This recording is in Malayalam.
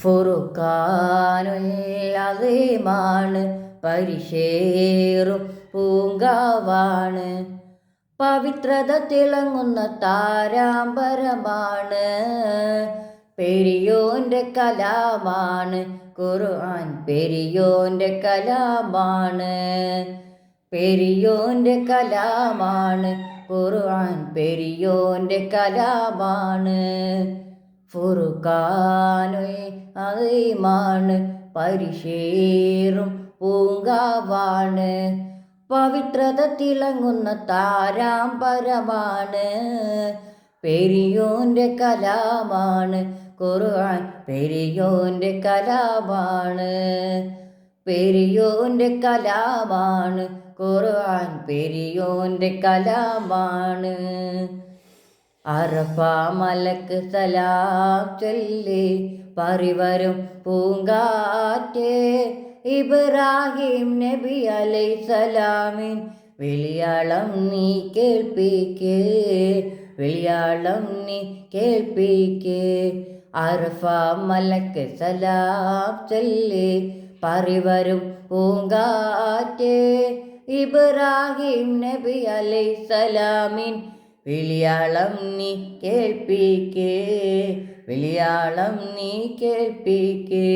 ഫുറുക്കാനുള്ളതേമാണ് പരിശേറും പൂങ്കാവാണ്. പവിത്രത തിളങ്ങുന്ന താരാമ്പരമാണ് പെരിയോന്റെ കലാമാണ് ഖുർആൻ പെരിയോന്റെ കലാമാണ് പെരിയോന്റെ കലാമാണ് ഖുർആൻ പെരിയോന്റെ കലാമാണ്. ഫുറുക്കാനുൽ അതീമാണ് പരിശേറും പൂങ്കാവാണ്. പവിത്രത തിളങ്ങുന്ന താരാമ്പരമാണ് പെരിയോന്റെ കലാമാണ്. കുറുവാൻ പെരിയോന്റെ കലാമാണ്. പെരിയോന്റെ കലാമാണ്. കുറുവാൻ പെരിയോന്റെ കലാമാണ്. അറഫ മലക്ക് സലാം ചൊല്ലി പറിവരും പൂങ്കാറ്റേ. ഇബ്രാഹിം നബി അലൈസലാമിൻ വിളിയാളം നീ കേൾപ്പിക്കേ വിളിയാളം നീ കേൾപ്പിക്കേ. അറഫ മലക്ക് സലാം ചൊല്ലി പറിവരും പൂങ്കാറ്റേ. ഇബ്രാഹിം നബി അലൈസലാമിൻ വിളിയാളം നീ കേൾപ്പിക്കേ വിളിയാളം നീ കേൾപ്പിക്കേ.